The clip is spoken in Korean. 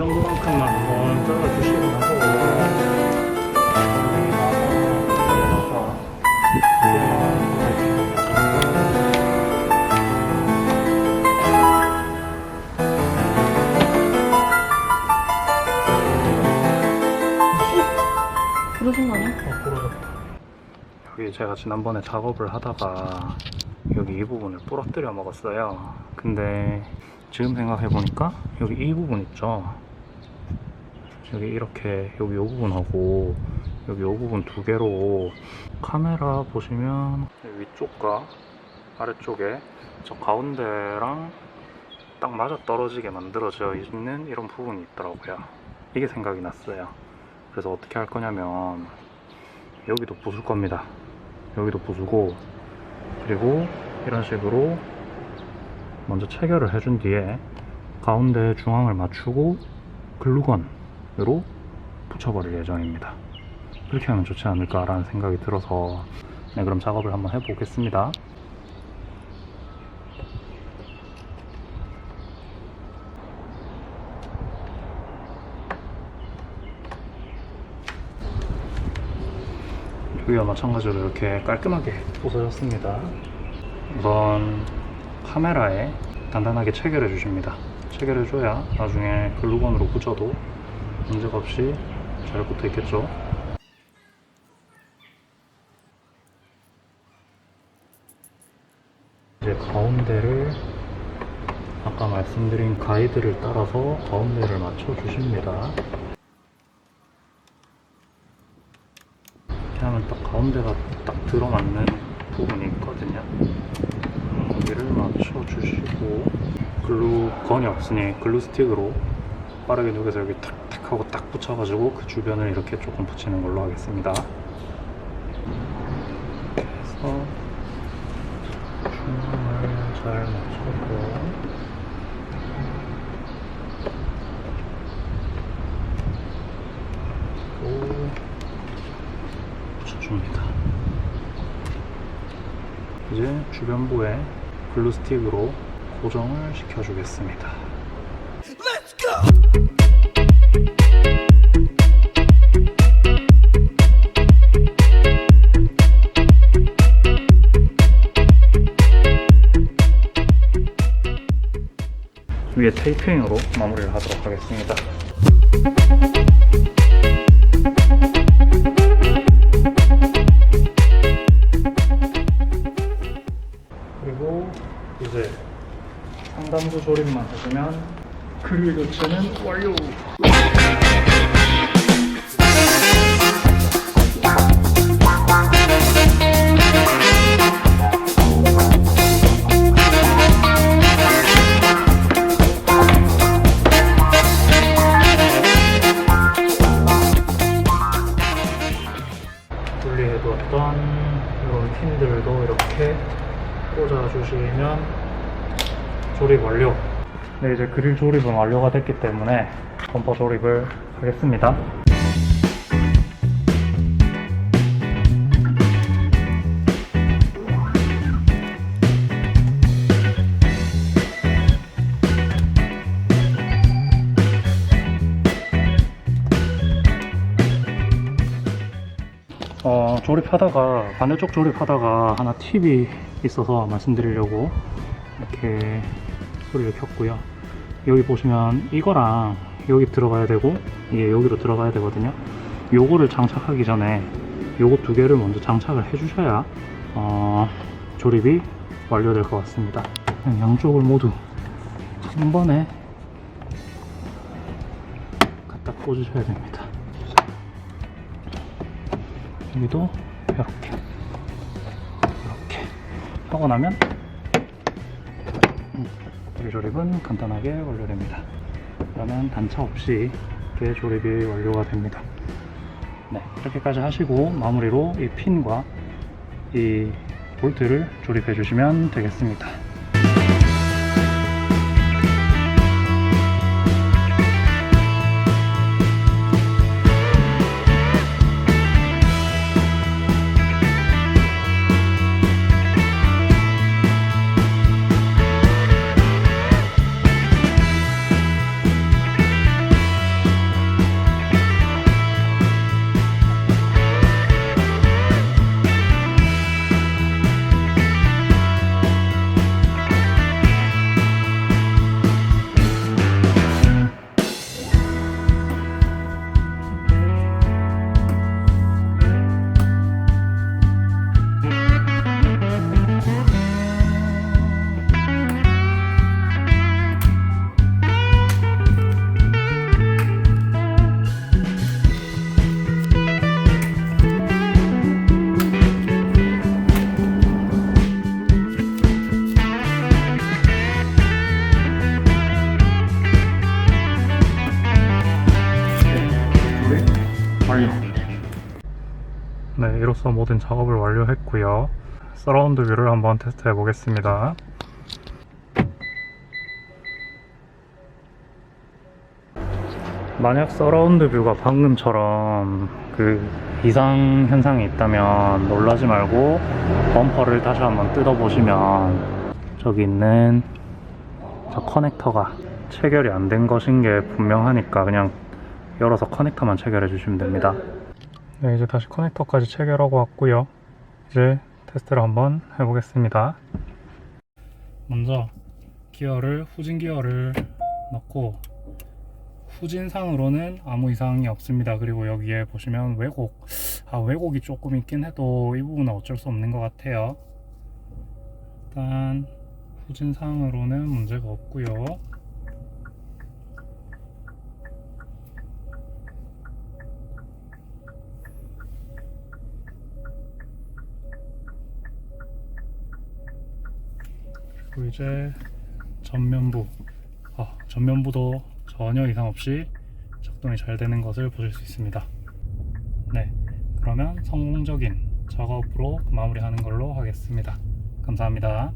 이만큼만 한번 잘라주시고 나서 부러진 거 아니야? 어, 부러졌다. 여기 제가 지난번에 작업을 하다가 여기 이 부분을 부러뜨려 먹었어요. 근데 지금 생각해 보니까 여기 이 부분 있죠. 여기 이렇게 여기 이 부분하고 여기 이 부분 두 개로 카메라 보시면 위쪽과 아래쪽에 저 가운데랑 딱 맞아 떨어지게 만들어져 있는 이런 부분이 있더라고요. 이게 생각이 났어요. 그래서 어떻게 할 거냐면 여기도 부술 겁니다. 여기도 부수고 그리고 이런 식으로 먼저 체결을 해준 뒤에 가운데 중앙을 맞추고 글루건 으로 붙여버릴 예정입니다. 그렇게 하면 좋지 않을까 라는 생각이 들어서 네, 그럼 작업을 한번 해보겠습니다. 여기와 마찬가지로 이렇게 깔끔하게 부서졌습니다. 우선 카메라에 단단하게 체결해 주십니다. 체결해 줘야 나중에 글루건으로 붙여도 문제가 없이 잘 붙어 있겠죠. 이제 가운데를 아까 말씀드린 가이드를 따라서 가운데를 맞춰 주십니다. 이렇게 하면 딱 가운데가 딱 들어맞는 부분이 있거든요. 여기를 맞춰 주시고 글루 건이 없으니 글루 스틱으로 빠르게 누겨서 여기 탁탁 하고 딱 붙여가지고 그 주변을 이렇게 조금 붙이는 걸로 하겠습니다. 해서 중앙을 잘 맞춰서 붙여줍니다. 이제 주변부에 글루스틱으로 고정을 시켜주겠습니다. 위에 테이핑으로 마무리를 하도록 하겠습니다. 그리고 이제 상단부 조립만 해주면 그릴 교체는 완료! 해두었던 이런 핀들도 이렇게 꽂아주시면 조립 완료. 네, 이제 그릴 조립은 완료가 됐기 때문에 범퍼 조립을 하겠습니다. 어, 조립하다가 반대쪽 조립하다가 하나 팁이 있어서 말씀드리려고 이렇게 소리를 켰고요. 여기 보시면 이거랑 여기 들어가야 되고 이게 여기로 들어가야 되거든요. 요거를 장착하기 전에 요거 두 개를 먼저 장착을 해 주셔야 어, 조립이 완료될 것 같습니다. 양쪽을 모두 한 번에 갖다 꽂으셔야 됩니다. 여기도 이렇게 이렇게 하고 나면 음, 이 조립은 간단하게 완료됩니다. 그러면 단차 없이 이렇게 조립이 완료가 됩니다. 네, 이렇게까지 하시고 마무리로 이 핀과 이 볼트를 조립해 주시면 되겠습니다. 이로써 모든 작업을 완료했고요. 서라운드 뷰를 한번 테스트해 보겠습니다. 만약 서라운드 뷰가 방금처럼 그 이상 현상이 있다면 놀라지 말고 범퍼를 다시 한번 뜯어 보시면 저기 있는 저 커넥터가 체결이 안 된 것인 게 분명하니까 그냥 열어서 커넥터만 체결해 주시면 됩니다. 네, 이제 다시 커넥터까지 체결하고 왔고요. 이제 테스트를 한번 해보겠습니다. 먼저 기어를 후진 기어를 넣고 후진상으로는 아무 이상이 없습니다. 그리고 여기에 보시면 왜곡 아 왜곡이 조금 있긴 해도 이 부분은 어쩔 수 없는 것 같아요. 일단 후진상으로는 문제가 없고요. 그리고 이제 전면부 아, 전면부도 전혀 이상 없이 작동이 잘 되는 것을 보실 수 있습니다 네 그러면 성공적인 작업으로 마무리하는 걸로 하겠습니다 감사합니다